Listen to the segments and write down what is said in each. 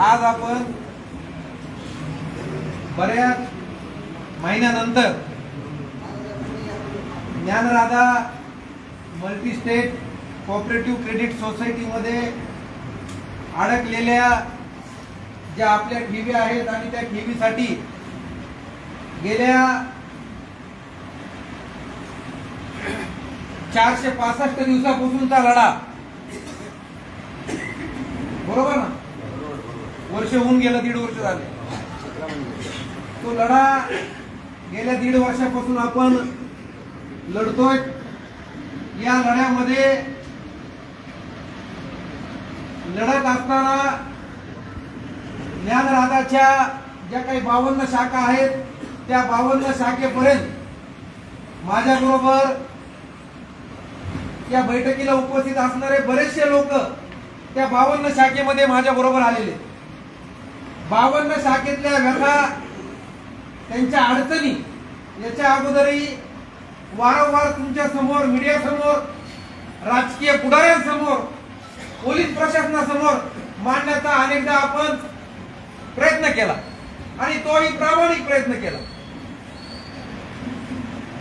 आज आपण बऱ्याच महिन्यानंतर Dnyanradha multi state cooperative credit सोसायटीमध्ये अडकलेल्या ज्या आपल्या ठेवी आहेत आणि त्या ठेवीसाठी गेल्या चारशे पासष्ट दिवसापासूनचा लढा बरोबर ना वर्ष होऊन गेलं दीड वर्ष झाले. तो लढा गेल्या दीड वर्षापासून आपण लढतोय. या लढ्यामध्ये लढत असताना ज्ञानराधाच्या ज्या काही बावन्न शाखा आहेत त्या बावन्न शाखेपर्यंत माझ्याबरोबर या बैठकीला उपस्थित असणारे बरेचसे लोक त्या बावन्न शाखेमध्ये माझ्या बरोबर आलेले बावन्न शाखेतल्या व्यथा त्यांच्या अडचणी याच्या अगोदरही वारंवार तुमच्यासमोर मीडिया समोर राजकीय पुढाऱ्यांसमोर पोलीस प्रशासनासमोर मांडण्याचा अनेकदा आपण प्रयत्न केला आणि तोही प्रामाणिक प्रयत्न केला.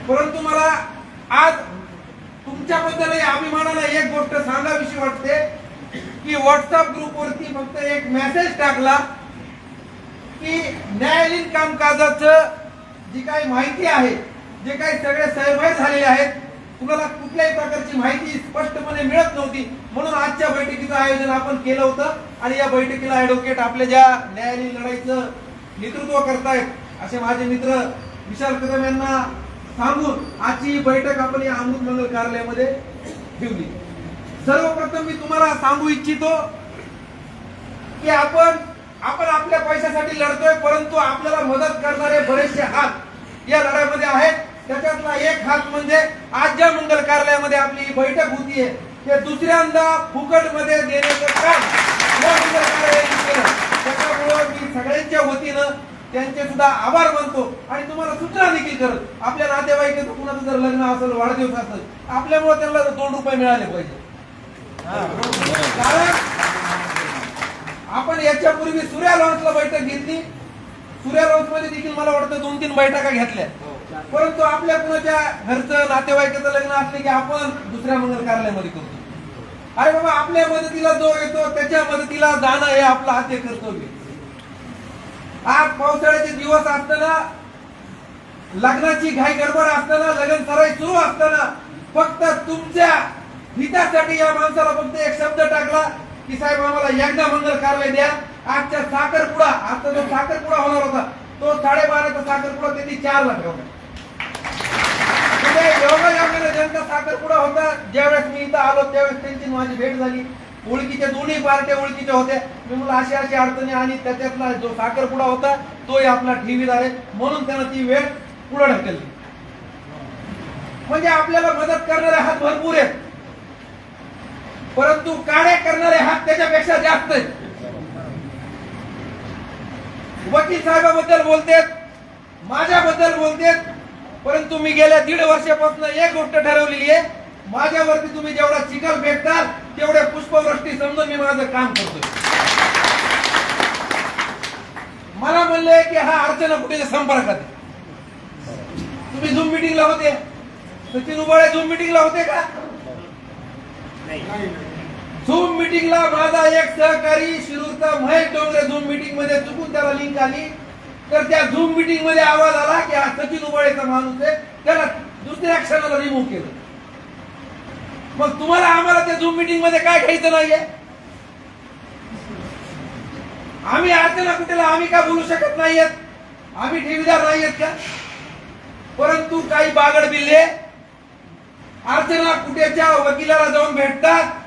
परंतु मला आज तुमच्याबद्दलही अभिमानाला एक गोष्ट सांगावीशी वाटते की व्हॉट्सअप ग्रुपवरती फक्त एक मेसेज टाकला की न्यायालयीन कामकाजाचं जी काही माहिती आहे जे काही सगळे सर्वे झालेले आहेत कुणाला कुठल्याही प्रकारची माहिती स्पष्टपणे मिळत नव्हती. म्हणून आजच्या बैठकीचं आयोजन आपण केलं होतं आणि या बैठकीला ऍडव्होकेट आपल्या ज्या न्यायालयीन लढाईचं नेतृत्व करतायत असे माझे मित्र विशाल कदम यांना सांगून आजची ही बैठक आपण या अमृत मंगल कार्यालयामध्ये ठेवली. सर्वप्रथम मी तुम्हाला सांगू इच्छितो की आपण आपण आपल्या पैशासाठी लढतोय परंतु आपल्याला मदत करणारे बरेचसे हात या लढ्यामध्ये आहेत. त्याच्यातला एक हात म्हणजे आज ज्या मंगल कार्यालयामध्ये आपली ही बैठक होतीये ते दुसऱ्यांदा फुकटमध्ये देण्याचं काम या मंगल कार्यालयाने केलं. त्याच्यामुळं मी सगळ्यांच्या वतीनं त्यांचे सुद्धा आभार मानतो. आणि तुम्हाला सूचना देखील करत. आपल्या नातेवाईकाचं कुणाचं जर लग्न असेल वाढदिवस असेल आपल्यामुळे त्यांना दोन रुपये मिळाले पाहिजे. कारण आपण याच्यापूर्वी सूर्या लॉन्सला बैठक घेतली. सूर्या लॉन्समध्ये देखील मला वाटतं दोन तीन बैठका घेतल्या. परंतु आपल्या कुणाच्या घरचं नातेवाईकाचं लग्न असले की आपण दुसऱ्या मंगल कार्यालयामध्ये करतो. अरे बाबा आपल्या मदतीला जो येतो त्याच्या मदतीला जाणं हे आपलं हाती कर्तव्य आज पावसाळ्याचे दिवस असताना लग्नाची घाई गडबड असताना लग्न सराई सुरू असताना फक्त तुमच्या हितासाठी या माणसाला फक्त एक शब्द टाकला की साहेब आम्हाला एकदा मंगल कारवाई द्या. आजच्या साखरपुडा आजचा जो साखरपुडा होणार होता तो साडेबाराचा साखरपुडा त्यांनी चारला ठेवला. म्हणजे एवढा योगायोगाने ज्यांचा साखरपुडा होता ज्यावेळेस मी इथं आलो त्यावेळेस त्यांची माझी भेट झाली. ओळखीच्या दोन्ही पार्ट्या ओळखीच्या होत्या. मी मला अशी अशी अडचणी आणि त्याच्यातला जो साखरपुडा होता तोही आपला ठेवीदार आहे. म्हणून त्यानं ती वेळ पुढे ढकलली. म्हणजे आपल्याला मदत करणारे हात भरपूर आहेत. परंतु काळे करणारे हात त्याच्यापेक्षा जास्त वकील साहेबाबद्दल बोलतेत माझ्याबद्दल बोलतेत परंतु मी गेल्या दीड वर्षापासून एक गोष्ट ठरवलेली आहे माझ्यावरती तुम्ही जेवढा चिखल भेटताल तेवढ्या पुष्पवृष्टी समजून मी माझं काम करतोय. मला म्हणले की हा अर्चना कुठे संपर्कात तुम्ही झूम मिटिंगला होते. सचिन उबाळे झूम मिटिंगला होते का? झूम मिटिंगला माझा एक सहकारी शिरूरचा महेश डोंगरे झूम मिटिंगमध्ये चुकून त्याला लिंक आली. तर त्या झूम मिटिंगमध्ये आवाज आला की हा सचिन उबाळेचा माणूस आहे. त्याला दुसऱ्या क्षणाला रिमूव्ह केलं. मग तुम्हाला आम्हाला त्या झूम मिटिंगमध्ये काय घ्यायचं नाहीये? आम्ही अर्चना कुठेला आम्ही का बोलू शकत नाहीयेत? आम्ही ठेवीदार नाहीयेत का? परंतु काही बागड बिल्ले अर्चना कुठेच्या वकिलाला जाऊन भेटतात.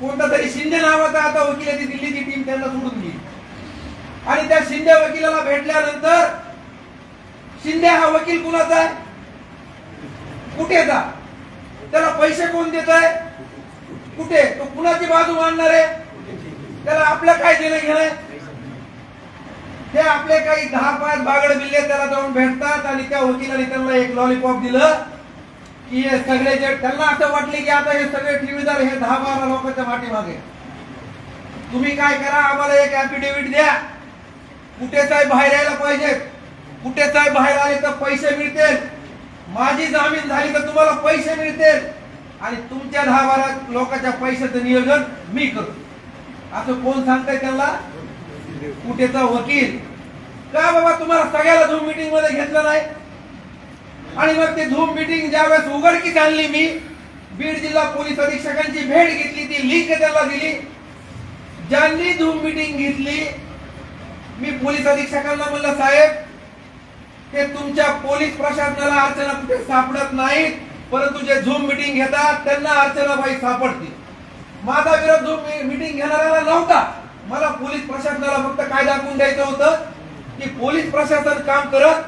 कोणता तरी शिंदे नावाचा आता वकील ती दिल्लीची टीम त्यांना सोडून गेली. आणि त्या शिंदे वकिलाला भेटल्यानंतर शिंदे हा वकील कुणाचा आहे? कुठेचा त्याला पैसे कोण देत आहे कुठे? तो कुणाची बाजू मांडणार आहे? त्याला आपलं काय देणं घेणं? ते आपले काही दहा पाच बागड बिल्ले त्याला जाऊन भेटतात आणि त्या वकिलाने त्यांना एक लॉलीपॉप दिलं. की हे सगळे जे त्यांना असं वाटले की आता हे सगळे ठेवीदार हे दहा बारा लोकांच्या पाठीमागे. तुम्ही काय करा आम्हाला एक ऍफिडेव्हिट द्या. कुठे साहेब बाहेर यायला पाहिजे? कुठे साहेब बाहेर आले तर पैसे मिळतील? माझी जामीन झाली तर तुम्हाला पैसे मिळतील. आणि तुमच्या दहा बारा लोकांच्या पैशाचं नियोजन मी करतो असं कोण सांगताय त्यांना? कुठेचा वकील. का बाबा तुम्हाला सगळ्याला झूम मिटिंगमध्ये घेतलं नाही? आणि मग ते झूम मीटिंग ज्यावेळेस उघडकीस आणली मी बीड जिल्हा पोलीस अधीक्षकांची भेट घेतली ती लिंक त्याला दिली. ज्यांनी झूम मिटिंग घेतली मी पोलीस अधीक्षकांना म्हणलं साहेब ते तुमच्या पोलीस प्रशासनाला अर्चना कुठे सापडत नाहीत? परंतु जे झूम मिटिंग घेतात त्यांना अर्चनाबाई सापडतील. माझा विरोध झूम मिटिंग घेणाऱ्याला नव्हता. मला पोलीस प्रशासनाला फक्त काय दाखवून द्यायचं होतं की पोलीस प्रशासन काम करत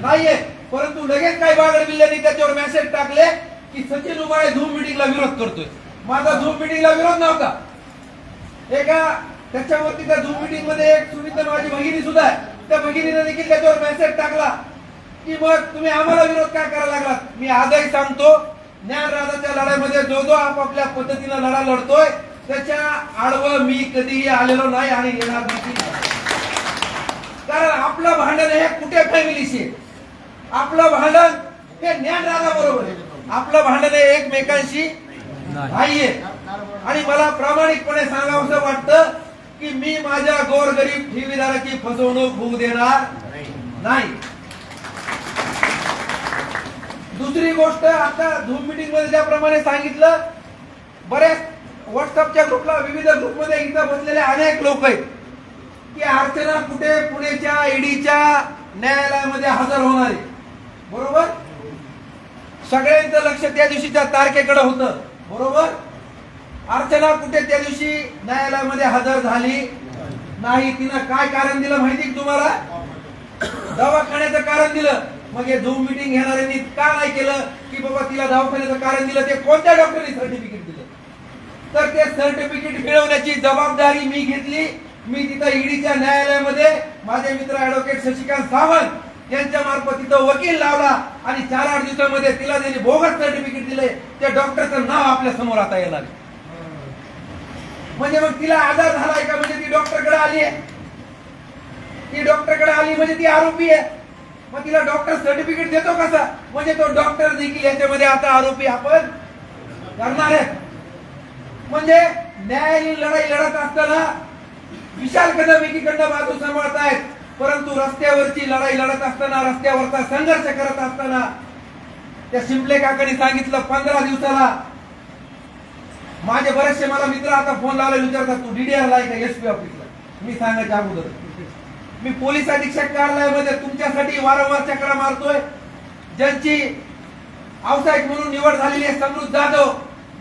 नाहीये. परंतु लगेच काही बागड बिल्ल्याने त्याच्यावर मेसेज टाकले की सचिन उबाळे झूम मीटिंगला विरोध करतोय. माझा झूम मीटिंगला विरोध नव्हता. एका त्याच्यावरती त्या झूम मीटिंगमध्ये एक सुनीता माझी भगिनी सुद्धा आहे. त्या भगिनीने देखील त्याच्यावर मेसेज टाकला की मग तुम्ही आम्हाला विरोध काय करायला लागलात? मी आजही सांगतो ज्ञानराजाच्या लढाईमध्ये जो जो आपापल्या पद्धतीनं लढा लढतोय त्याच्या आडवं मी कधीही आलेलो नाही आणि येणार नाही. कारण आपलं भांडण हे कुठे फॅमिलीशी आहे. आपलं भांडण हे ज्ञानराजा बरोबर आहे. आपलं भांडण हे एकमेकांशी नाहीये. आणि मला प्रामाणिकपणे सांगावंसं वाटतं की मी माझ्या गोरगरीब ठेवीदाराची फसवणूक होऊ देणार नाही. दुसरी गोष्ट आता झूम मीटिंगमध्ये ज्याप्रमाणे सांगितलं बऱ्याच व्हॉट्सअपच्या ग्रुपला विविध ग्रुपमध्ये इथं बसलेले अनेक लोक आहेत की अर्चना कुठे पुणेच्या ईडीच्या न्यायालयामध्ये हजर होणार. आहे बरोबर? सगळ्यांचं लक्ष त्या दिवशीच्या तारखेकडे होतं. बरोबर? अर्चना कुठे त्या दिवशी न्यायालयामध्ये हजर झाली? नाही तिनं काय कारण दिलं माहिती तुम्हाला? दवाखान्याचं कारण दिलं. मग हे झूम मिटिंग घेणाऱ्यांनी का नाही केलं की बाबा तिला दवाखान्याचं कारण दिलं. ते कोणत्या डॉक्टरनी सर्टिफिकेट दिलं? तर ते सर्टिफिकेट मिळवण्याची जबाबदारी मी घेतली. मी तिथं ईडीच्या न्यायालयामध्ये माझे मित्र ऍडव्होकेट शशिकांत सावंत त्यांच्या मार्फत तिथं वकील लावला आणि चार आठ दिवसामध्ये तिला त्यांनी बोगस सर्टिफिकेट दिले. त्या डॉक्टरचं नाव आपल्यासमोर आता येणार म्हणजे मग तिला आजार झालाय का? म्हणजे ती डॉक्टरकडे आली आहे. ती डॉक्टरकडे आली म्हणजे ती आरोपी आहे. मग तिला डॉक्टर सर्टिफिकेट देतो कसा? म्हणजे तो डॉक्टर देखील याच्यामध्ये आता आरोपी आपण करणार आहे. म्हणजे न्यायालयीन लढाई लढत असताना विशाल कदम एकीकडनं बाजू सांभाळतायत. परंतु रस्त्यावरची लढाई लढत असताना रस्त्यावरचा संघर्ष करत असताना त्या शिंपले काकाने सांगितलं पंधरा दिवसाला माझे बरेचसे मला मित्र आता फोन लावले विचारतात तू डीडीआर ला का एसपी ऑफिसला मी सांगायच्या अगोदर मी पोलीस अधीक्षक कार्यालयामध्ये तुमच्यासाठी वारंवार चक्रा मारतोय. ज्यांची व्यावसायिक म्हणून निवड झालेली आहे समृद्ध जाधव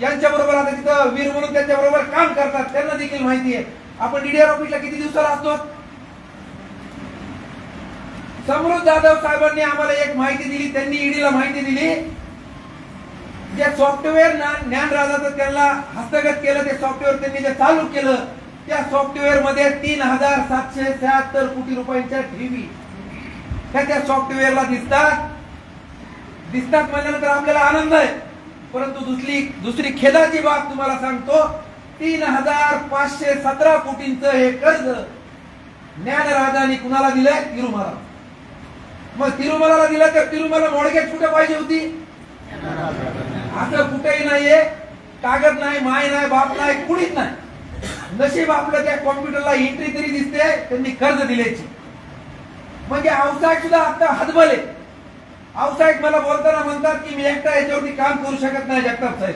यांच्या बरोबर आता तिथं वीर म्हणून त्यांच्या बरोबर काम करतात त्यांना देखील माहिती आहे. आपण डीडीआर ऑफिसला किती दिवसाला असतो समृद्ध जाधव साहेबांनी आम्हाला एक माहिती दिली त्यांनी ईडीला माहिती दिली. जे सॉफ्टवेअर ज्ञानराजाचं त्यांना हस्तगत केलं ते सॉफ्टवेअर त्यांनी जे चालू केलं त्या सॉफ्टवेअरमध्ये तीन हजार सातशे शहात्तर कोटी रुपयांच्या ठेवी. त्या त्या सॉफ्टवेअरला दिसतात. दिसतात म्हणल्यानंतर आपल्याला आनंद आहे. परंतु दुसरी दुसरी खेदाची बाब तुम्हाला सांगतो. तीन हजार पाचशे सतरा कोटींचं हे कर्ज ज्ञानराजाने कुणाला दिलंय? तिरुमाला मग तिरुमलाला दिलं तर तिरुमला मोडक्यात कुठे पाहिजे होती? असं कुठेही नाहीये कागद नाही माय नाही बाप नाही कुणीच नाही. नशीब आपलं त्या कॉम्प्युटरला एंट्री तरी दिसते त्यांनी कर्ज दिल्याची. म्हणजे आवसायक सुद्धा आता हदबले आवसायक मला बोलताना म्हणतात की मी एकटा याच्यावरती काम करू शकत नाही जगताप साहेब.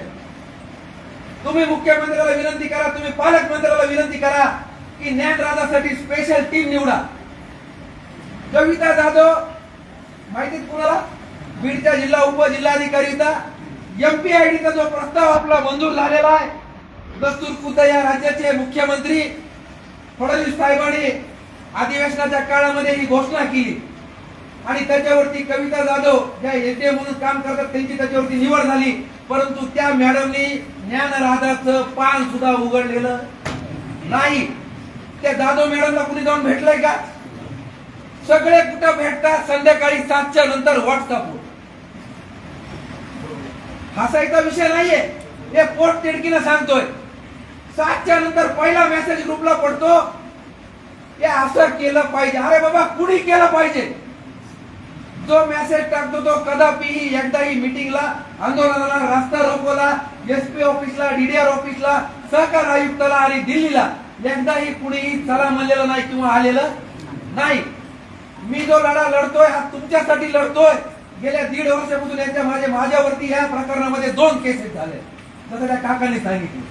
तुम्ही मुख्यमंत्र्याला विनंती करा तुम्ही पालकमंत्र्याला विनंती करा की ज्ञानराजासाठी स्पेशल टीम निवडा. कविता जाधव माहितीत कुणाला? बीडच्या जिल्हा उपजिल्हाधिकारीचा एमपीआयडीचा जो प्रस्ताव आपला मंजूर झालेला आहे दस्तूर खुद्द या राज्याचे मुख्यमंत्री फडणवीस साहेबांनी अधिवेशनाच्या काळामध्ये ही घोषणा केली. आणि त्याच्यावरती कविता जाधव ज्या एटीए म्हणून काम करतात त्यांची त्याच्यावरती निवड झाली. परंतु त्या मॅडमनी ज्ञानराजाचं पान सुद्धा उघडलेलं नाही. त्या जाधव मॅडमला कुणी जाऊन भेटलंय का? सगळे कुठं भेटतात? संध्याकाळी सातच्या नंतर व्हॉट्सअप हसायचा विषय नाहीये. हे पोट तिडकीनं सांगतोय. सातच्या नंतर पहिला मेसेज ग्रुपला पडतो. हे असं केलं पाहिजे. अरे बाबा कुणी केलं पाहिजे? जो मेसेज टाकतो तो कदापिही एकदाही मिटिंगला आंदोलनाला रस्ता रोकोला एसपी ऑफिसला डीडीआर ऑफिसला सहकार आयुक्ताला आणि दिल्लीला एकदाही कुणीही चला म्हणलेलं नाही किंवा आलेलं नाही. मी जो लढा लढतोय हा तुमच्यासाठी लढतोय. गेल्या दीड वर्षापासून यांच्या माझे माझ्यावरती या प्रकरणामध्ये दोन केसेस झाले. जसं त्या काकांनी सांगितले.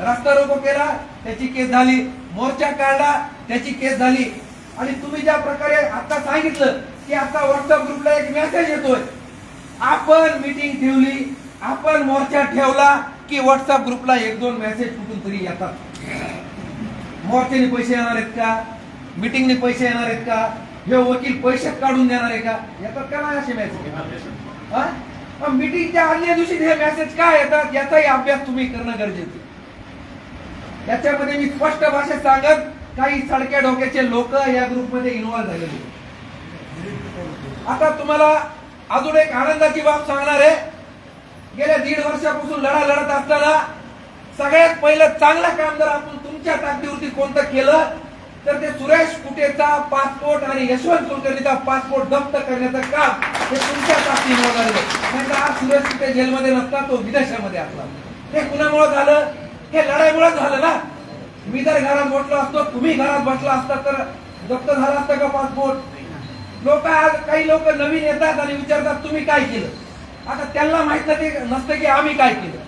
रस्ता रोको केला त्याची केस झाली. मोर्चा काढला त्याची केस झाली. आणि तुम्ही ज्या प्रकारे आता सांगितलं की आता व्हॉट्सअप ग्रुपला एक मेसेज येतोय. आपण मीटिंग ठेवली आपण मोर्चा ठेवला की व्हॉट्सअप ग्रुपला एक दोन मेसेज कुठून तरी येतात. मोर्चाने पैसे येणार आहेत का? मीटिंगने पैसे येणार आहेत का? हे वकील पैसे काढून देणार आहे का? येतात का नाही असे मॅसेज मिटिंगच्या आदल्या दिवशी हे मेसेज काय येतात याचाही अभ्यास तुम्ही करणं गरजेचं आहे. याच्यामध्ये मी स्पष्ट भाषेत सांगत काही सडक्या डोक्याचे लोक या ग्रुपमध्ये इन्व्हॉल्व झालेले आता तुम्हाला अजून एक आनंदाची बाब सांगणार आहे. गेल्या दीड वर्षापासून लढा लढत असताना सगळ्यात पहिलं चांगलं काम जर आपण तुमच्या ताकदीवरती कोणतं केलं तर ते सुरेश कुटेचा पासपोर्ट आणि यशवंत कुलकर्णीचा पासपोर्ट जप्त करण्याचं काम हे तुमच्या ताकदीमुळे झालं नाही तर आज सुरेश कुटे जेलमध्ये नसता तो विदेशामध्ये असला. हे कुणामुळे झालं? हे लढाईमुळे झालं ना. मी जर घरात बसलो असतो तुम्ही घरात बसला असता तर जप्त झाला असतं का पासपोर्ट? लोक आज काही लोक नवीन येतात आणि विचारतात तुम्ही काय केलं? आता त्यांना माहीत नाही नसतं की आम्ही काय केलं.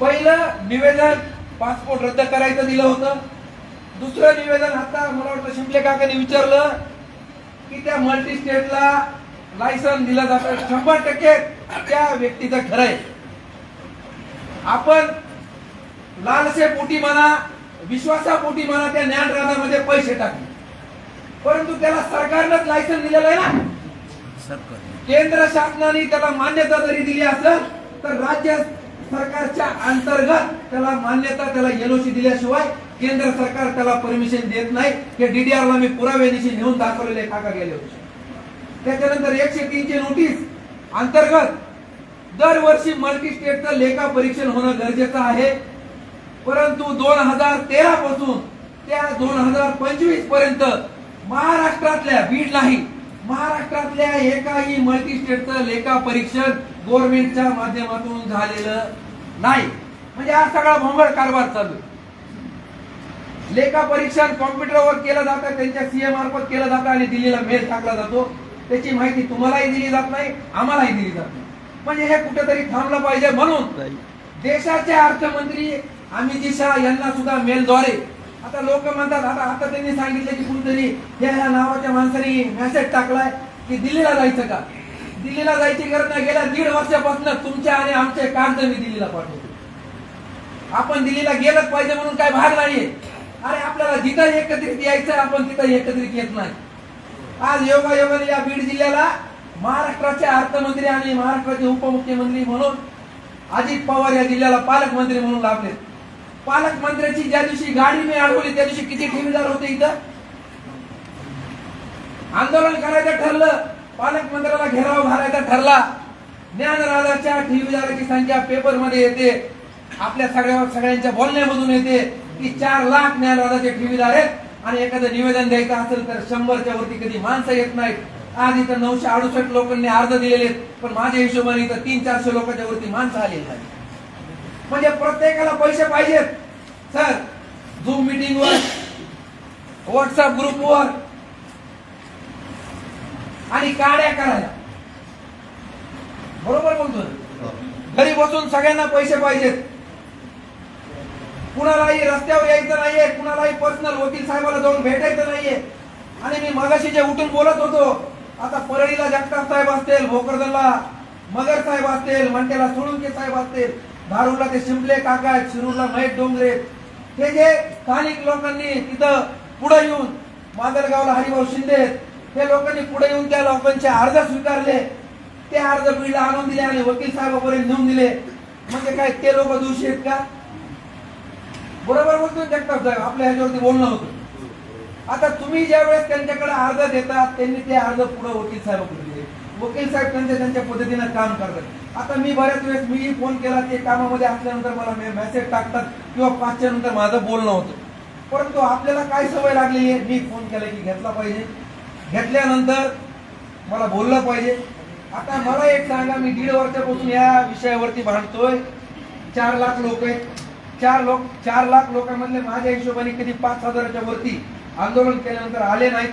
पहिलं निवेदन पासपोर्ट रद्द करायचं दिलं होतं. दुसरं निवेदन आता मला वाटतं शिंपले काकांनी विचारलं की त्या मल्टी स्टेटला लायसन दिलं जातं. शंभर टक्के त्या व्यक्तीचं खरं आहे. आपण लालसे पोटी म्हणा विश्वासापोटी म्हणा त्या ज्ञान राधामध्ये पैसे टाकले. परंतु त्याला सरकारनंच लायसन दिलेलं आहे ना? केंद्र शासनाने त्याला मान्यता जरी दिली असेल तर राज्य सरकारच्या अंतर्गत त्याला मान्यता त्याला एनओसी दिल्याशिवाय केंद्र सरकार त्याला परमिशन देत नाही. हे डीडीआरला मी पुराव्यानिशी नेऊन दाखवलेले काका गेले होते. त्याच्यानंतर एकशे तीनशे नोटीस अंतर्गत दरवर्षी मल्टी स्टेटचं लेखा परीक्षण होणं गरजेचं आहे. परंतु दोन हजार तेरा पासून त्या दोन हजार पंचवीसपर्यंत महाराष्ट्रातल्या बीड नाही. महाराष्ट्रातल्या एकाही मल्टी स्टेटचं लेखा परीक्षण गव्हर्नमेंटच्या माध्यमातून झालेलं नाही. म्हणजे हा सगळा भोंगळ कारभार चालू आहे. लेखा परीक्षण कॉम्प्युटरवर केलं जातं त्यांच्या सीए मार्फत केलं जातं आणि दिल्लीला मेल टाकला जातो. त्याची माहिती तुम्हालाही दिली जात नाही आम्हालाही दिली जात नाही. म्हणजे हे कुठेतरी थांबलं पाहिजे म्हणून देशाचे अर्थमंत्री अमित शाह यांना सुद्धा मेलद्वारे आता लोक म्हणतात आता आता त्यांनी सांगितलं की कुणीतरी या ह्या नावाच्या माणसाने मेसेज टाकलाय की दिल्लीला जायचं का? दिल्लीला जायची गरज नाही. गेल्या दीड वर्षापासून तुमच्या आणि आमचे कागद मी दिल्लीला पाठवतो. आपण दिल्लीला गेलंच पाहिजे म्हणून काय भाग नाहीये. अरे आपल्याला जिथं एकत्रित यायचं आपण तिथं एकत्रित येत नाही. आज योगायोगाने या बीड जिल्ह्याला महाराष्ट्राचे अर्थमंत्री आणि महाराष्ट्राचे उपमुख्यमंत्री म्हणून अजित पवार या जिल्ह्याला पालकमंत्री म्हणून लाभले. पालकमंत्र्याची ज्या दिवशी गाडी मी अडवली त्या दिवशी किती ठेवीदार होते इथं? आंदोलन करायचं ठरलं पालकमंत्र्याला घेराव घालायचा ठरला. ज्ञानराजाच्या ठेवीदाराची संख्या पेपरमध्ये येते. आपल्या सगळ्या सगळ्यांच्या बोलण्यामधून येते. की चार लाख ज्ञानराजाचे ठेवीदार आहेत आणि एखादं निवेदन द्यायचं असेल तर शंभरच्या वरती कधी माणसं येत नाहीत. आज इथं नऊशे अडुसष्ट लोकांनी अर्ज दिलेले आहेत पण माझ्या हिशोबाने इथं तीन चारशे लोकांच्या वरती माणसं आलेली नाहीत. म्हणजे प्रत्येकाला पैसे पाहिजेत. सर झूम मीटिंग वर व्हॉट्सअप ग्रुपवर आणि काड्या करायला. बरोबर बोलतो ना? घरी बसून सगळ्यांना पैसे पाहिजेत. कुणालाही रस्त्यावर यायचं नाहीये कुणालाही पर्सनल वकील साहेबाला जाऊन भेटायचं नाहीये. आणि मी मगाशी जे उठून बोलत होतो आता परळीला जगताप साहेब असतील भोकरदनला मगर साहेब असतील मंटेला सोळुंके साहेब असतील धारूरला ते शिंपले काका आहेत शिरूरला महेश डोंगरे हे जे स्थानिक लोकांनी तिथं पुढे येऊन मादरगावला हरिभाऊ शिंदे हे लोकांनी पुढे येऊन त्या लोकांचे अर्ज स्वीकारले. ते अर्ज बीडला आणून दिले आणि वकील साहेबापर्यंत नेऊन दिले. म्हणजे काय ते लोक दोषी आहेत का? बरोबर बोलतो जगताप साहेब आपल्या ह्याच्यावरती बोलणं होतं. आता तुम्ही ज्या वेळेस त्यांच्याकडे अर्ज देतात त्यांनी ते अर्ज पुढे वकील साहेबांकडे दिले. वकील साहेब त्यांच्या त्यांच्या पद्धतीनं काम करतात. आता मी बऱ्याच वेळेस मी फोन केला ते कामामध्ये असल्यानंतर मला मेसेज टाकतात किंवा पाचच्या नंतर माझं बोलणं होतं. परंतु आपल्याला काय सवय लागलेली आहे? मी फोन केला की घेतला पाहिजे. घेतल्यानंतर मला बोललं पाहिजे. आता मला एक सांगा मी दीड वर्षापासून या विषयावरती भांडतोय. चार लाख लोक आहेत. चार लोक चार लाख लोकांमधले माझ्या हिशोबाने कधी पाच हजाराच्या वरती आंदोलन केल्यानंतर आले नाहीत.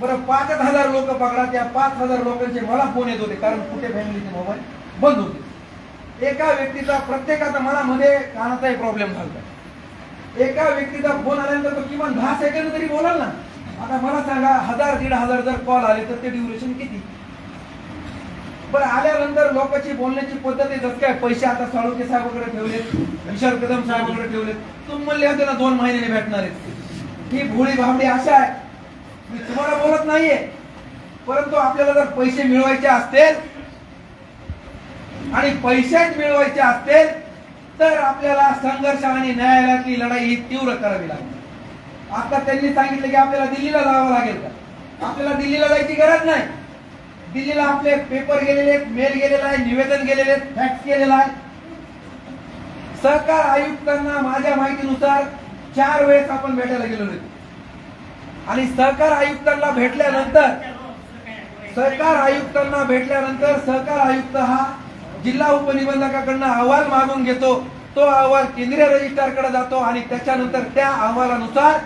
बरं पाचच हजार लोक पकडा त्या पाच हजार लोकांचे मला फोन येत होते कारण कुठे फॅमिलीचे मोबाईल बंद होते. एका व्यक्तीचा प्रत्येकाचा मनामध्ये कानाचाही प्रॉब्लेम झाला एका व्यक्तीचा फोन आल्यानंतर तो किमान दहा सेकंद तरी बोलाल ना. आता मला सांगा हजार दीड हजार जर कॉल आले तर ते ड्युरेशन किती? पण आल्यानंतर लोकांची बोलण्याची पद्धत आहे काय पैसे आता साळुके वगैरे ठेवलेत विशाल कदम साहेबाकडे ठेवलेत तुम्ही म्हणले होते ना दोन महिन्याने भेटणार आहेत. ही भोळी भाबडी अशा आहे. मी तुम्हाला बोलत नाहीये. परंतु आपल्याला जर पैसे मिळवायचे असतील आणि पैसेच मिळवायचे असतील तर आपल्याला संघर्ष आणि न्यायालयातली लढाई ही तीव्र करावी लागेल. आता त्यांनी सांगितलं की आपल्याला दिल्लीला जावं लागेल का? आपल्याला दिल्लीला जायची गरज नाही. दिल्लीला आपले पेपर गेलेले आहेत मेल गेलेला आहे निवेदन गेलेले आहेत फॅक्स केलेला आहे सहकार आयुक्तांना माझ्या माहितीनुसार चार वेळेस आपण भेटायला गेलो आहे. आणि सहकार आयुक्तांना भेटल्यानंतर सहकार आयुक्तांना भेटल्यानंतर सहकार आयुक्त हा जिल्हा उपनिबंधकाकडनं अहवाल मागून घेतो तो अहवाल केंद्रीय रजिस्ट्रारकडे जातो आणि त्याच्यानंतर त्या अहवालानुसार